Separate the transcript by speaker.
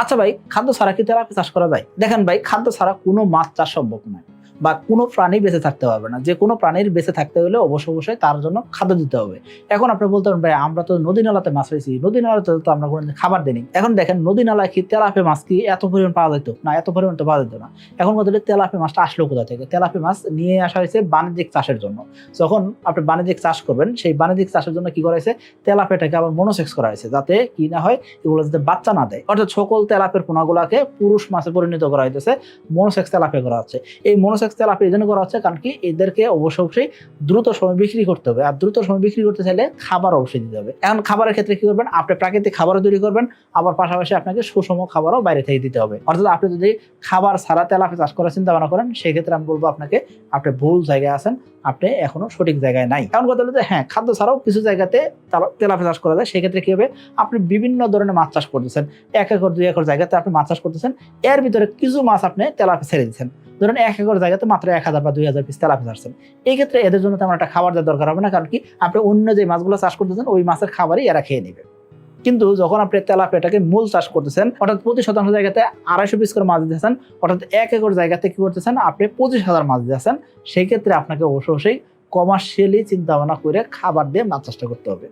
Speaker 1: আচ্ছা ভাই, খাদ্য ছাড়া কি তেলাপি চাষ করা যায়? দেখেন ভাই, খাদ্য ছাড়া কোনো মাছ চাষ সম্ভব নয়। বা কোনো প্রাণী বেঁচে থাকতে পারবে না। যে কোনো প্রাণীর বেঁচে থাকতে হলে অবশ্যই অবশ্যই তার জন্য খাদ্য দিতে হবে। এখন আপনি বলতে পারেন, ভাই, আমরা তো নদী নালাতে মাছ পেয়েছি নদী নালাতে তো আমরা কোনো খাবার দিই এখন দেখেন, নদী নালায় কি তেলাপি মাছ কি এত পরিমাণ পাওয়া যেত? না, এত পরিমাণ তো পাওয়া যেত না। এখন কথা হলো তেলাপি মাছটা আসলো কোথা থেকে? তেলাপি মাছ নিয়ে আসা হয়েছে বাণিজ্যিক চাষের জন্য। যখন আপনি বাণিজ্যিক চাষ করবেন, সেই বাণিজ্যিক চাষের জন্য কি করা হয়েছে? তেলাপিটাকে আবার মনোসেক্স করা হয়েছে, যাতে কি না হয়, এগুলো যাতে বাচ্চা না দেয়। অর্থাৎ সকল তেলাপের পোনাগুলাকে পুরুষ মাছে পরিণত করা হইতেছে, মনোসেক্স তেলাপি করা হচ্ছে। এই মনোসেক্স তেলাপি এই জন্য করা হচ্ছে কারণ কি এদেরকে অবশ্যই অবশ্যই দ্রুত সময় বিক্রি করতে হবে। আর দ্রুত সময় বিক্রি করতে চাইলে খাবার অবশ্যই দিতে হবে। এখন খাবারের ক্ষেত্রে কি করবেন? আপনি প্রাকৃতিক খাবারও তৈরি করবেন, আবার পাশাপাশি আপনাকে সুষম খাবারও বাইরে থেকে দিতে হবে। অর্থাৎ আপনি যদি খাবার ছাড়া তেলাপি চাষ করার চিন্তা ভাবনা করেন সেই ক্ষেত্রে আমি বলব আপনাকে, আপনি ভুল জায়গায় আছেন, আপনি এখনও সঠিক জায়গায় নাই। কারণ কথা হলো যে হ্যাঁ খাদ্য ছাড়াও কিছু জায়গাতে তেলা- তেলাপি চাষ করা যায়, সেক্ষেত্রে কি হবে? আপনি বিভিন্ন ধরনের মাছ চাষ করতেছেন। এক একর, দুই একর জায়গাতে আপনি মাছ চাষ করতেছেন। এর ভিতরে কিছু মাছ আপনি তেলাপি ছেড়ে দিচ্ছেন। ধরুন এক একর জায়গাতে মাত্র এক হাজার বা দুই হাজার পিস তেলাপি ছাড়ছেন এই ক্ষেত্রে এদের জন্য তেমন একটা খাবার দেওয়ার দরকার হবে না, কারণ কি আপনি অন্য যে মাছগুলো চাষ করতেছেন, ওই মাছের খাবারই এরা খেয়ে নেবে। কিন্তু যখন আপনি তেলাপিয়াটাকে মূল চাষ করতেছেন, অর্থাৎ প্রতি শতাংশ জায়গাতে আড়াইশো পিস করে মাছ দিতেছেন, অর্থাৎ এক একর জায়গাতে কি করতেছেন, আপনি পঁচিশ হাজার মাছ দিতেছেন সেই ক্ষেত্রে আপনাকে অবশ্যই কমার্শিয়ালি চিন্তা ভাবনা করে খাবার দিয়ে মাছ চাষটা করতে হবে।